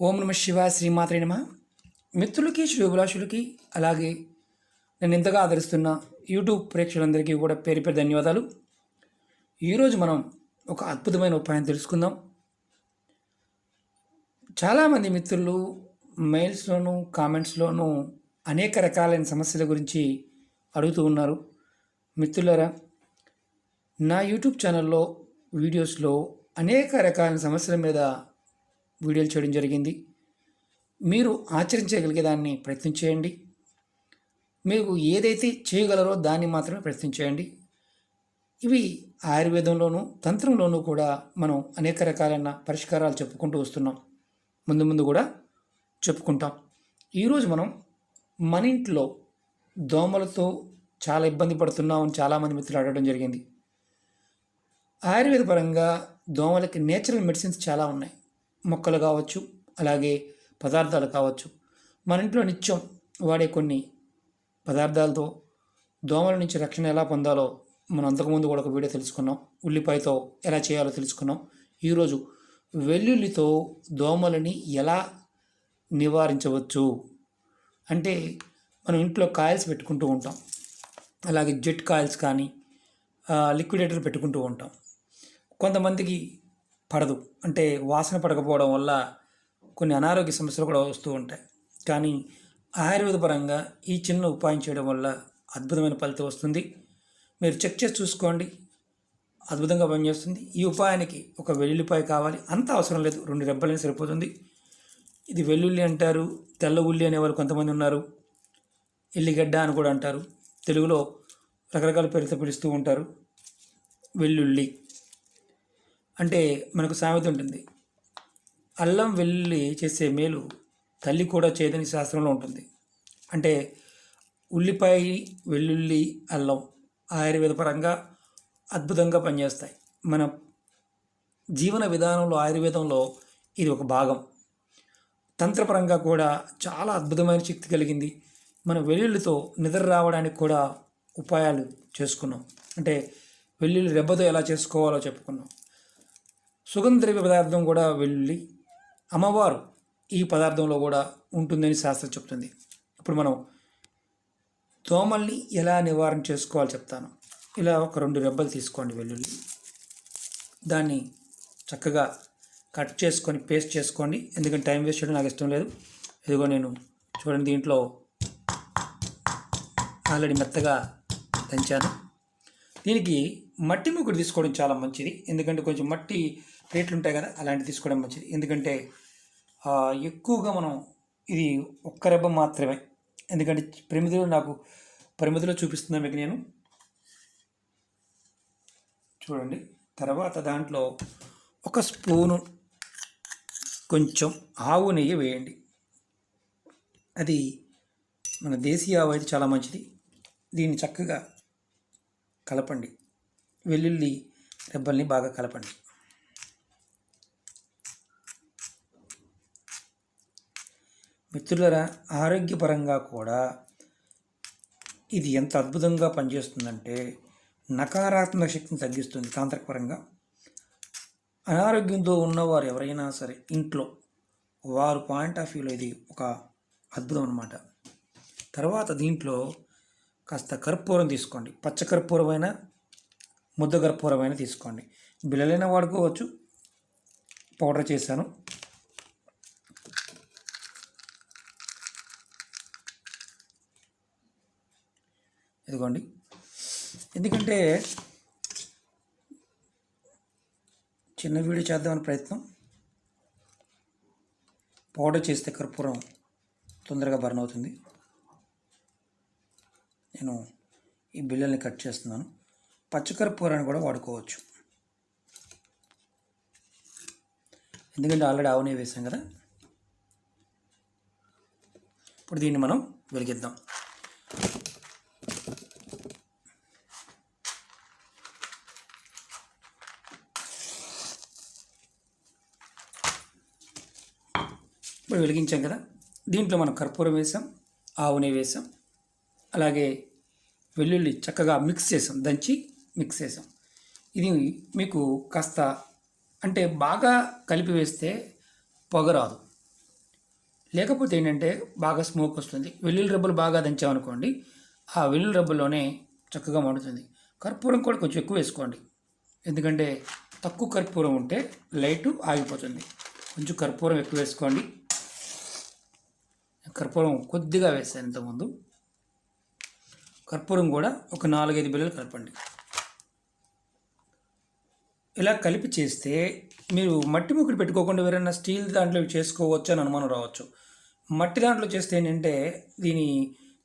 ఓం నమ శివ శ్రీమాత్రే నమ. మిత్రులకి శ్రీభిలాషులకి అలాగే నేను ఇంతగా ఆదరిస్తున్న యూట్యూబ్ ప్రేక్షకులందరికీ కూడా పేరు పేరు ధన్యవాదాలు. ఈరోజు మనం ఒక అద్భుతమైన ఉపాయం తెలుసుకుందాం. చాలామంది మిత్రులు మెయిల్స్లోనూ కామెంట్స్లోనూ అనేక రకాలైన సమస్యల గురించి అడుగుతూ ఉన్నారు. మిత్రులారా నా యూట్యూబ్ ఛానల్లో వీడియోస్లో అనేక రకాలైన సమస్యల మీద వీడియోలు చేయడం జరిగింది. మీరు ఆచరించగలిగే దాన్ని ప్రయత్నం చేయండి. మీకు ఏదైతే చేయగలరో దాన్ని మాత్రమే ప్రయత్నం చేయండి. ఇవి ఆయుర్వేదంలోనూ తంత్రంలోనూ కూడా మనం అనేక రకాలైన పరిష్కారాలు చెప్పుకుంటూ వస్తున్నాం. ముందు ముందు కూడా చెప్పుకుంటాం. ఈరోజు మనం మన ఇంట్లో దోమలతో చాలా ఇబ్బంది పడుతున్నామని చాలామంది మిత్రులు అడగడం జరిగింది. ఆయుర్వేద పరంగా దోమలకి నేచురల్ మెడిసిన్స్ చాలా ఉన్నాయి. మొక్కలు కావచ్చు అలాగే పదార్థాలు కావచ్చు. మన ఇంట్లో నిత్యం వాడే కొన్ని పదార్థాలతో దోమల నుంచి రక్షణ ఎలా పొందాలో మనం అంతకుముందు కూడా ఒక వీడియో తెలుసుకున్నాం. ఉల్లిపాయతో ఎలా చేయాలో తెలుసుకున్నాం. ఈరోజు వెల్లుల్లితో దోమలని ఎలా నివారించవచ్చు అంటే మనం ఇంట్లో కాయిల్స్ పెట్టుకుంటూ ఉంటాం. అలాగే జెట్ కాయిల్స్ కానీ లిక్విడేటర్ పెట్టుకుంటూ ఉంటాం. కొంతమందికి పడదు. అంటే వాసన పడకపోవడం వల్ల కొన్ని అనారోగ్య సమస్యలు కూడా వస్తూ ఉంటాయి. కానీ ఆయుర్వేద పరంగా ఈ చిన్న ఉపాయం చేయడం వల్ల అద్భుతమైన ఫలితం వస్తుంది. మీరు చెక్ చేసి చూసుకోండి. అద్భుతంగా పనిచేస్తుంది. ఈ ఉపాయానికి ఒక వెల్లుల్లిపాయ కావాలి. అంత అవసరం లేదు. రెండు రెబ్బలైనా సరిపోతుంది. ఇది వెల్లుల్లి అంటారు. తెల్ల ఉల్లి అనేవారు కొంతమంది ఉన్నారు. ఎల్లిగడ్డ అని కూడా అంటారు. తెలుగులో రకరకాల పేరుతో పిలుస్తూ ఉంటారు. వెల్లుల్లి. అంటే మనకు సామెత ఉంటుంది. అల్లం వెల్లుల్లి చేసే మేలు తల్లి కూడా చేయదని శాస్త్రంలో ఉంటుంది. అంటే ఉల్లిపాయ వెల్లుల్లి అల్లం ఆయుర్వేద పరంగా అద్భుతంగా పనిచేస్తాయి. మన జీవన విధానంలో ఆయుర్వేదంలో ఇది ఒక భాగం. తంత్రపరంగా కూడా చాలా అద్భుతమైన శక్తి కలిగింది. మన వెల్లుల్లితో నిద్ర రావడానికి కూడా ఉపాయాలు చేసుకున్నాం. అంటే వెల్లుల్లి రెబ్బతో ఎలా చేసుకోవాలో చెప్పుకున్నాం. సుగంధద్రవ్య పదార్థం కూడా వెల్లుల్లి అమ్మవారు ఈ పదార్థంలో కూడా ఉంటుందని శాస్త్రం చెప్తుంది. ఇప్పుడు మనం దోమల్ని ఎలా నివారణ చేసుకోవాలో చెప్తాను. ఇలా ఒక రెండు రెబ్బలు తీసుకోండి వెల్లుల్లి. దాన్ని చక్కగా కట్ చేసుకొని పేస్ట్ చేసుకోండి. ఎందుకంటే టైం వేస్ట్ చేయడం నాకు ఇష్టం లేదు. ఇదిగో నేను చూడండి దీంట్లో ఆల్రెడీ మెత్తగా దంచాను. దీనికి మట్టి ముగ్గురు తీసుకోవడం చాలా మంచిది. ఎందుకంటే కొంచెం మట్టి ప్లేట్లు ఉంటాయి కదా అలాంటివి తీసుకోవడం మంచిది. ఎందుకంటే ఎక్కువగా మనం ఇది ఒక్క రెబ్బ మాత్రమే. ఎందుకంటే పరిమితిలో నాకు పరిమితిలో చూపిస్తున్నా మీకు నేను. చూడండి. తర్వాత దాంట్లో ఒక స్పూను కొంచెం ఆవు నెయ్యి వేయండి. అది మన దేశీయ ఆవు అయితే చాలా మంచిది. దీన్ని చక్కగా కలపండి. వెల్లుల్లి రెబ్బల్ని బాగా కలపండి. మిత్రులరా ఆరోగ్యపరంగా కూడా ఇది ఎంత అద్భుతంగా పనిచేస్తుందంటే నకారాత్మక శక్తిని తగ్గిస్తుంది తాంత్రికపరంగా. అనారోగ్యంతో ఉన్నవారు ఎవరైనా సరే ఇంట్లో వారు పాయింట్ ఆఫ్ వ్యూలో ఇది ఒక అద్భుతం అనమాట తర్వాత దీంట్లో కాస్త కర్పూరం తీసుకోండి. పచ్చ కర్పూరమైన ముద్ద కర్పూరమైన తీసుకోండి. బిల్లలైనా వాడుకోవచ్చు. పౌడర్ చేశాను. ఇదిగోండి. ఎందుకంటే చిన్న వీడియో చేద్దామని ప్రయత్నం. పౌడర్ చేస్తే కర్పూరం తొందరగా బర్న్ అవుతుంది. నేను ఈ బిల్లల్ని కట్ చేస్తున్నాను. పచ్చకర్పూరాన్ని కూడా వాడుకోవచ్చు. ఎందుకంటే ఆల్రెడీ ఆవునే వేసాం కదా. ఇప్పుడు దీన్ని మనం వెలిగిద్దాం. ఇప్పుడు వెలిగించాం కదా. దీంట్లో మనం కర్పూరం వేసాం ఆవునే వేసాం. అలాగే వెల్లుల్లి చక్కగా మిక్స్ చేసాం దంచి మిక్స్ చేసాం. ఇది మీకు కాస్త అంటే బాగా కలిపి వేస్తే పొగ రాదు. లేకపోతే ఏంటంటే బాగా స్మోక్ వస్తుంది. వెల్లుల్లి రబ్బలు బాగా దంచామనుకోండి ఆ వెల్లుల్లి రబ్బల్లోనే చక్కగా మండుతుంది. కర్పూరం కూడా కొంచెం ఎక్కువ వేసుకోండి. ఎందుకంటే తక్కువ కర్పూరం ఉంటే లైటు ఆగిపోతుంది. కొంచెం కర్పూరం ఎక్కువ వేసుకోండి. కర్పూరం కొద్దిగా వేసాను ఇంతకుముందు. కర్పూరం కూడా ఒక నాలుగైదు బిళ్ళలు కలపండి. ఇలా కలిపి చేస్తే మీరు మట్టి ముక్కుడు పెట్టుకోకుండా ఎవరైనా స్టీల్ దాంట్లో చేసుకోవచ్చు అని అనుమానం రావచ్చు. మట్టి దాంట్లో చేస్తే ఏంటంటే దీని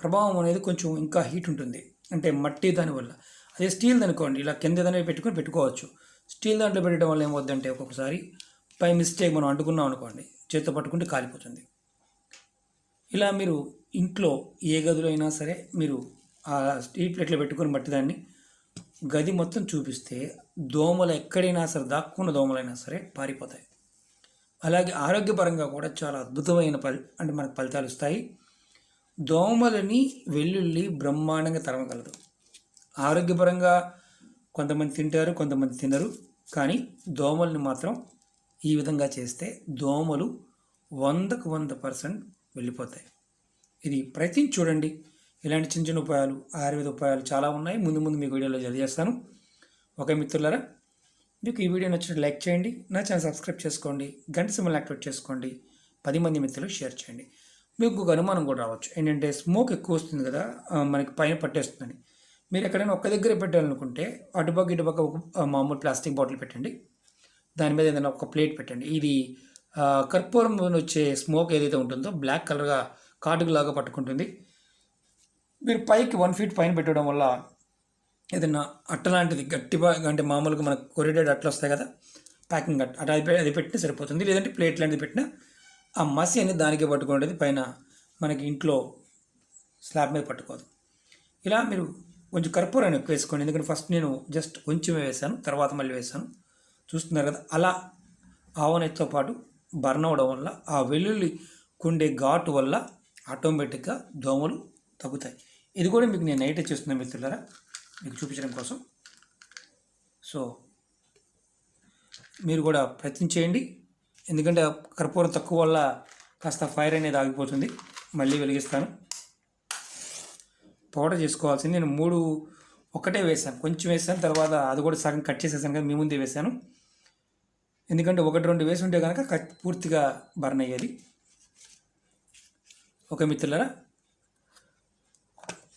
ప్రభావం అనేది కొంచెం ఇంకా హీట్ ఉంటుంది. అంటే మట్టి దానివల్ల అదే స్టీల్ అనుకోండి ఇలా కింద దాన్ని పెట్టుకొని పెట్టుకోవచ్చు. స్టీల్ దాంట్లో పెట్టడం వల్ల ఏమవుద్దంటే ఒక్కొక్కసారి పై మిస్టేక్ మనం అంటుకున్నాం అనుకోండి చేతితో పట్టుకుంటే కాలిపోతుంది. ఇలా మీరు ఇంట్లో ఏ గదిలో అయినా సరే మీరు ఆ స్టీల్ ప్లేట్లో పెట్టుకుని మట్టి దాన్ని గది మొత్తం చూపిస్తే దోమలు ఎక్కడైనా సరే దాక్కున్న దోమలైనా సరే పారిపోతాయి. అలాగే ఆరోగ్యపరంగా కూడా చాలా అద్భుతమైన ఫలి అంటే మనకు ఫలితాలు ఇస్తాయి దోమలని వెల్లుల్లి బ్రహ్మాండంగా తరమగలదు. ఆరోగ్యపరంగా కొంతమంది తింటారు కొంతమంది తినరు. కానీ దోమల్ని మాత్రం ఈ విధంగా చేస్తే దోమలు వందకు వంద పర్సెంట్ వెళ్ళిపోతాయి. ఇది ప్రయత్నించి చూడండి. ఇలాంటి చిన్న చిన్న ఉపాయాలు ఆయుర్వేద ఉపాయాలు చాలా ఉన్నాయి. ముందు ముందు మీకు వీడియోలో తెలియజేస్తాను. ఓకే మిత్రులారా మీకు ఈ వీడియో నచ్చినట్టు లైక్ చేయండి. నా ఛానల్ సబ్స్క్రైబ్ చేసుకోండి. గంట సింబల్ యాక్టివేట్ చేసుకోండి. పది మంది మిత్రులు షేర్ చేయండి. మీకు ఒక అనుమానం కూడా రావచ్చు. ఏంటంటే స్మోక్ ఎక్కువ వస్తుంది కదా మనకి పైన పట్టేస్తుందని. మీరు ఎక్కడైనా ఒక్క దగ్గర పెట్టాలనుకుంటే అటుపక్క ఇటుపక్క ఒక మామూలు ప్లాస్టిక్ బాటిల్ పెట్టండి. దాని మీద ఏదైనా ఒక ప్లేట్ పెట్టండి. ఇది కర్పూరం వచ్చే స్మోక్ ఏదైతే ఉంటుందో బ్లాక్ కలర్గా కాటుకులాగా పట్టుకుంటుంది. మీరు పైకి వన్ ఫీట్ పైన పెట్టడం వల్ల ఏదైనా అట్ట లాంటిది గట్టిగా అంటే మామూలుగా మనకు కొరిడేడ్ అట్లా వస్తాయి కదా ప్యాకింగ్ అట్ట అటు అది అది పెట్టినా సరిపోతుంది. లేదంటే ప్లేట్ లాంటిది పెట్టినా ఆ మసి అనేది దానికే పట్టుకునేది పైన మనకి ఇంట్లో స్లాబ్ మీద పట్టుకోదు. ఇలా మీరు కొంచెం కర్పూరాన్ని ఎక్కువ వేసుకోండి. ఎందుకంటే ఫస్ట్ నేను జస్ట్ కొంచెమే వేసాను తర్వాత మళ్ళీ వేసాను. చూస్తున్నారు కదా అలా ఆవనెత్తో పాటు బర్న్ అవ్వడం వల్ల ఆ వెల్లుల్లి కుండే ఘాటు వల్ల ఆటోమేటిక్గా దోమలు తగ్గుతాయి. ఇది కూడా మీకు నేను నైట్ చేస్తున్నాను మిత్రులారా మీకు చూపించడం కోసం. సో మీరు కూడా ప్రయత్నం చేయండి. ఎందుకంటే కర్పూరం తక్కువ వల్ల కాస్త ఫైర్ అనేది ఆగిపోతుంది. మళ్ళీ వెలిగిస్తాను. పౌడర్ చేసుకోవాల్సింది. నేను మూడు ఒకటే వేసాను కొంచెం వేసాను తర్వాత అది కూడా సగం కట్ చేసేసాను కదా మీ ముందే వేసాను ఎందుకంటే ఒకటి రెండు వేసి ఉంటే కనుక కట్ పూర్తిగా బర్న్ అయ్యేది. ఓకే మిత్రులారా?